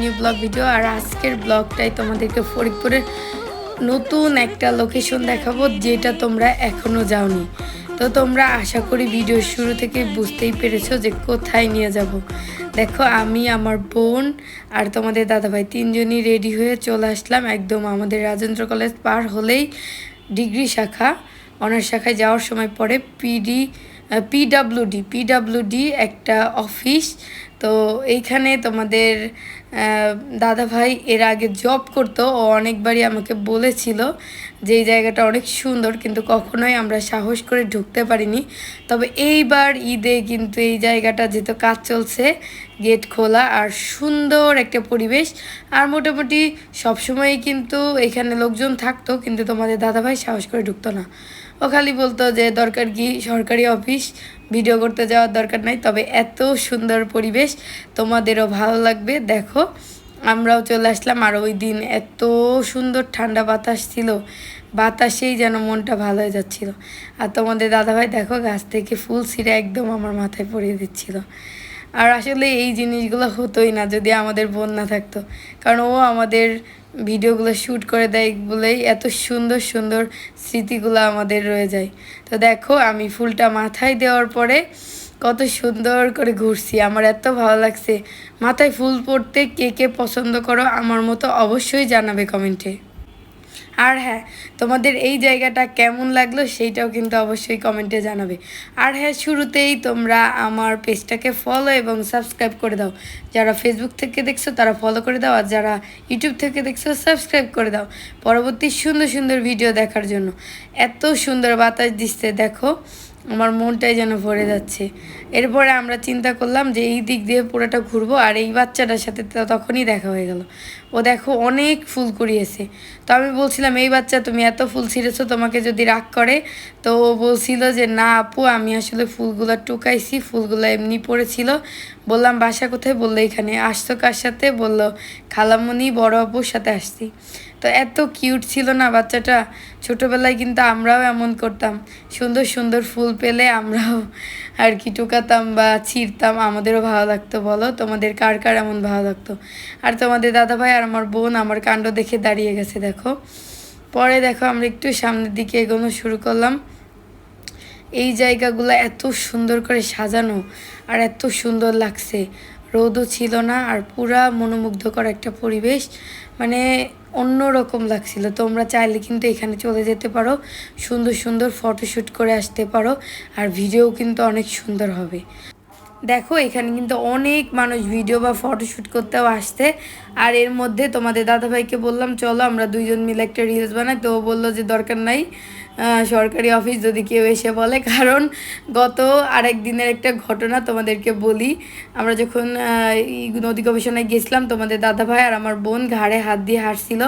New blog video আর আজকের ব্লগটাই তোমাদেরকে ফরিদপুরের নতুন একটা লোকেশন দেখাবো, যেটা তোমরা এখনও যাওনি। তো তোমরা আশা করি ভিডিওর শুরু থেকে বুঝতেই পেরেছ যে কোথায় নিয়ে যাব। দেখো, আমি, আমার বোন আর তোমাদের দাদাভাই তিনজনই রেডি হয়ে চলে আসলাম একদম আমাদের রাজেন্দ্র কলেজ পার হলেই ডিগ্রি শাখা। অনার্স শাখায় যাওয়ার সময় পরে পিডি পিডাব্লিউডি পিডাব্লিউডি একটা অফিস তো এইখানে তোমাদের দাদাভাই এর আগে জব করতো, ও অনেকবারই আমাকে বলেছিল যে এই জায়গাটা অনেক সুন্দর, কিন্তু কখনোই আমরা সাহস করে ঢুকতে পারিনি। তবে এইবার ঈদে কিন্তু এই জায়গাটা যেহেতু কাজ চলছে, গেট খোলা আর সুন্দর একটা পরিবেশ। আর মোটামুটি সবসময়ই কিন্তু এখানে লোকজন থাকতো, কিন্তু তোমাদের দাদাভাই সাহস করে ঢুকতো না। ও খালি বলতো যে দরকার কি সরকারি অফিস ভিডিও করতে যাওয়ার দরকার নাই, তবে এত সুন্দর পরিবেশ তোমাদেরও ভালো লাগবে। দেখো, আমরাও চলে আসলাম, আর ওই দিন এত সুন্দর ঠান্ডা বাতাস ছিল, বাতাসেই যেন মনটা ভালো হয়ে যাচ্ছিল। আর তোমাদের দাদাভাই দেখো, গাছ থেকে ফুল ছিঁড়ে একদম আমার মাথায় পরিয়ে দিচ্ছিল। আর আসলে এই জিনিসগুলো হতোই না যদি আমাদের বোন না থাকতো। কারণ ও আমাদের ভিডিওগুলো শ্যুট করে দেয় বলেই এত সুন্দর সুন্দর স্মৃতিগুলো আমাদের রয়ে যায়। তো দেখো, আমি ফুলটা মাথায় দেওয়ার পরে কত সুন্দর করে ঘুরছি। আমার এত ভালো লাগছে। মাথায় ফুল পড়তে কে কে পছন্দ করো আমার মতো অবশ্যই জানাবে কমেন্টে। আর হ্যাঁ তোমাদের এই জায়গাটা কেমন লাগল সেইটাও কিন্তু অবশ্যই কমেন্টে জানাবে। আর হ্যাঁ শুরুতেই তোমরা আমার পেজটাকে ফলো এবং সাবস্ক্রাইব করে দাও। যারা ফেসবুক থেকে দেখছ তারা ফলো করে দাও, আর যারা ইউটিউব থেকে দেখছ সাবস্ক্রাইব করে দাও। পরবর্তী সুন্দর সুন্দর ভিডিও দেখার জন্য। এত সুন্দর বাতাস দিচ্ছে, দেখো। আমার মনটাই যেন ভরে যাচ্ছে। এরপরে আমরা চিন্তা করলাম যে এই দিক দিয়ে পুরোটা ঘুরবো আর এই বাচ্চাটার সাথে তখনই দেখা হয়ে গেল। ও দেখো অনেক ফুল কুড়িয়েছে। তো আমি বলছিলাম, এই বাচ্চা, তুমি এত ফুল ছিঁড়েছো, তোমাকে যদি রাগ করে? তো ও বলছিল যে, না আপু, আমি আসলে ফুলগুলো টুকাইছি, ফুলগুলো এমনি পড়েছিল। বললাম, বাসা কোথায়? বলল, এখানে। আসতো কার সাথে? বলল খালামণি বড় আপুর সাথে আসছি। তো এত কিউট ছিল না বাচ্চাটা। ছোটোবেলায় কিন্তু আমরাও এমন করতাম। সুন্দর সুন্দর ফুল পেলে আমরাও আর কি টুকাতাম বা ছিঁড়তাম। আমাদেরও ভালো লাগতো, বলো? তোমাদের কার কার এমন ভালো লাগতো? আর তোমাদের দাদাভাই আর আমার বোন আমার কাণ্ড দেখে দাঁড়িয়ে গেছে, দেখো। পরে দেখো আমরা একটু সামনের দিকে এগোনো শুরু করলাম। এই জায়গাগুলো এত সুন্দর করে সাজানো আর এত সুন্দর লাগছে। রোদও ছিল না আর পুরা মনোমুগ্ধকর একটা পরিবেশ। মানে অন্য রকম লাগছিল। তোমরা চাইলে কিন্তু এখানে চলে যেতে পারো, সুন্দর সুন্দর ফটোশ্যুট করে আসতে পারো, আর ভিডিও কিন্তু অনেক সুন্দর হবে। দেখো, এখানে কিন্তু অনেক মানুষ ভিডিও বা ফটোশ্যুট করতেও আসতে আর এর মধ্যে তোমাদের দাদাভাইকে বললাম, চলো আমরা দুইজন মিলে একটা রিলস বানাই। তো বলল যে, দরকার নাই সরকারি অফিস যদি কেউ এসে বলে। কারণ গত আরেক দিনের একটা ঘটনা তোমাদেরকে বলি। আমরা যখন নদী গবেষণায় গেছিলাম, তোমাদের দাদাভাই আর আমার বোন ঘাড়ে হাত দিয়ে হাঁটছিল।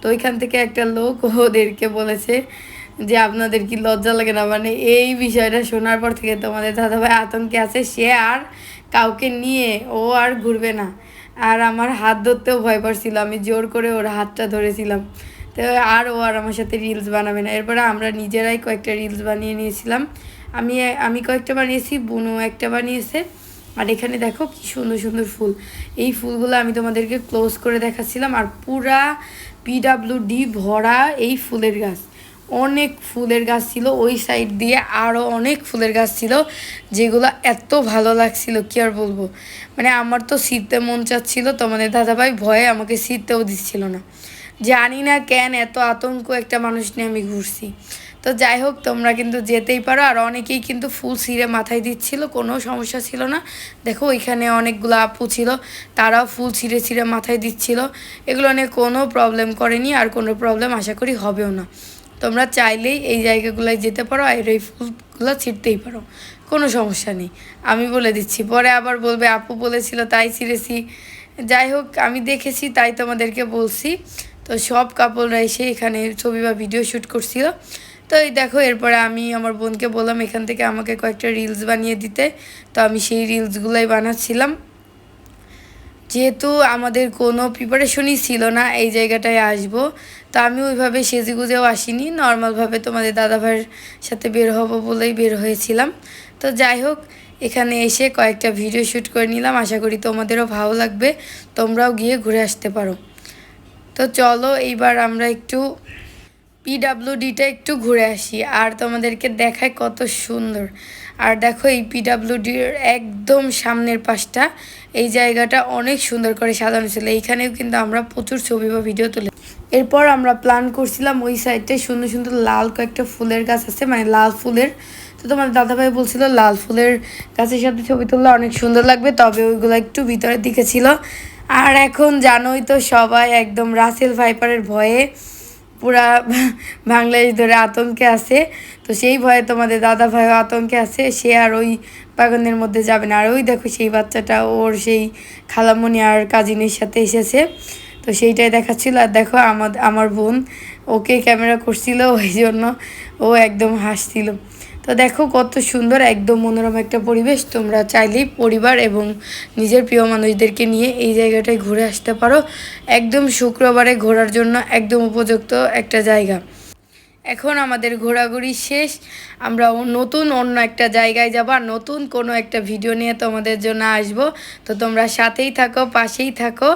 তো ওইখান থেকে একটা লোক ওদেরকে বলেছে যে আপনাদের কি লজ্জা লাগে না? মানে এই বিষয়টা শোনার পর থেকে তোমাদের দাদাভাই আতঙ্কে আছে, সে আর কাউকে নিয়ে ও আর ঘুরবে না। আর আমার হাত ধরতেও ভয় পাচ্ছিল, আমি জোর করে ওর হাতটা ধরেছিলাম। তো আর ও আর আমার সাথে রিলস বানাবে না। এরপরে আমরা নিজেরাই কয়েকটা রিলস বানিয়ে নিয়েছিলাম। আমি আমি কয়েকটা বানিয়েছি, বুনো একটা বানিয়েছে। আর এখানে দেখো কি সুন্দর সুন্দর ফুল। এই ফুলগুলো আমি তোমাদেরকে ক্লোজ করে দেখাচ্ছিলাম। আর পুরা পিডাব্লিউডি ভরা এই ফুলের গাছ। অনেক ফুলের গাছ ছিল, ওই সাইড দিয়ে আরও অনেক ফুলের গাছ ছিল, যেগুলো এত ভালো লাগছিল, কি আর বলব? মানে আমার তো শীতে মন চাচ্ছিল তোমাদের দাদাভাই ভয়ে আমাকে শীতেও দিচ্ছিল না। জানি না কেন এত আতঙ্ক একটা মানুষ নিয়ে আমি ঘুরছি। তো যাই হোক, তোমরা কিন্তু যেতেই পারো, আর অনেকেই কিন্তু ফুল ছিঁড়ে মাথায় দিচ্ছিল, কোনো সমস্যা ছিল না। দেখো, ওইখানে অনেকগুলো আপু ছিল, তারাও ফুল ছিঁড়ে ছিঁড়ে মাথায় দিচ্ছিল। এগুলো নিয়ে কোনো প্রবলেম করেনি, আর কোনো প্রবলেম আশা করি হবেও না। তোমরা চাইলেই এই জায়গাগুলোয় যেতে পারো আর এই ফুলগুলো ছিঁড়তেই পারো। কোনো সমস্যা নেই। আমি বলে দিচ্ছি, পরে আবার বলবে, আপু বলেছিল তাই ছিঁড়েছি। যাই হোক, আমি দেখেছি, তাই তোমাদেরকে বলছি। তো সব কাপড়রা এসে এখানে ছবি বা ভিডিও শ্যুট করছিল। তো এই দেখো, এরপরে আমি আমার বোনকে বললাম, এখান থেকে আমাকে কয়েকটা রিলস বানিয়ে দিতে। তো আমি সেই রিলসগুলোই বানাচ্ছিলাম। যেহেতু আমাদের কোনো প্রিপারেশনই ছিল না, এই জায়গাটায় আসব। তো আমি ওইভাবে সেজে গুজেও আসিনি নর্মালভাবে তোমাদের দাদাভাইয়ের সাথে বের হব বলেই বের হয়েছিলাম। তো যাই হোক, এখানে এসে কয়েকটা ভিডিও শ্যুট করে নিলাম। আশা করি তোমাদেরও ভালো লাগবে। তোমরাও গিয়ে ঘুরে আসতে পারো। তো চলো, এইবার আমরা একটু পিডাব্লিউডিটা একটু ঘুরে আসি, আর তোমাদেরকে দেখায় কত সুন্দর। আর দেখো এই পিডাব্লিউডির একদম সামনের পাশটা, এই জায়গাটা অনেক সুন্দর করে সাজানো ছিল। এইখানেও কিন্তু আমরা প্রচুর ছবি বা ভিডিও তুলে এরপর আমরা প্ল্যান করছিলাম ওই সাইডটায় সুন্দর সুন্দর লাল কয়েকটা ফুলের গাছ আছে মানে লাল ফুলের তো তোমার দাদাভাই বলছিল লাল ফুলের গাছের সাথে ছবি তুললে অনেক সুন্দর লাগবে, তবে ওইগুলো একটু ভিতরের দিকে ছিল। আর এখন জানোই তো সবাই, একদম রাসেল ভাইপারের ভয়ে পুরা বাংলাদেশ ধরে আতঙ্কে আছে। তো সেই ভয়ে তোমাদের দাদা ভাইও আতঙ্কে আছে, সে আর ওই বাগানের মধ্যে যাবে না। আর ওই দেখো সেই বাচ্চাটা, ওর সেই খালামণি আর কাজিনের সাথে এসেছে। তো সেইটাই দেখাচ্ছিল। আর দেখো আমার আমার বোন, ওকে ক্যামেরা করছিল, ওই জন্য ও একদম হাসছিল। তো দেখো কত সুন্দর, একদম মনোরম একটা পরিবেশ। তোমরা চাইলেই পরিবার এবং নিজের প্রিয় মানুষদেরকে নিয়ে এই জায়গাটায় ঘুরে আসতে পারো। একদম শুক্রবারে ঘোরার জন্য একদম উপযুক্ত একটা জায়গা। এখন আমাদের ঘোরাঘুরি শেষ। আমরা নতুন অন্য একটা জায়গায় যাব আর নতুন কোনো একটা ভিডিও নিয়ে তোমাদের জন্য আসব। তো তোমরা সাথেই থাকো, পাশেই থাকো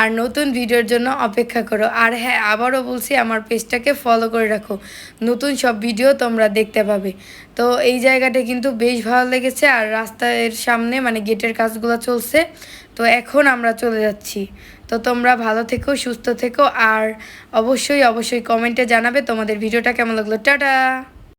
আর নতুন ভিডিওর জন্য অপেক্ষা করো। আর হ্যাঁ আবারও বলছি আমার পেজটাকে ফলো করে রাখো। নতুন সব ভিডিও তোমরা দেখতে পাবে। তো এই জায়গাটা কিন্তু বেশ ভালো লেগেছে আর রাস্তার সামনে মানে গেটের কাজগুলো চলছে। তো এখন আমরা চলে যাচ্ছি। তো তোমরা ভালো থেকো, সুস্থ থেকো, আর অবশ্যই অবশ্যই কমেন্টে জানাবে তোমাদের ভিডিওটা কেমন লাগল। টাটা!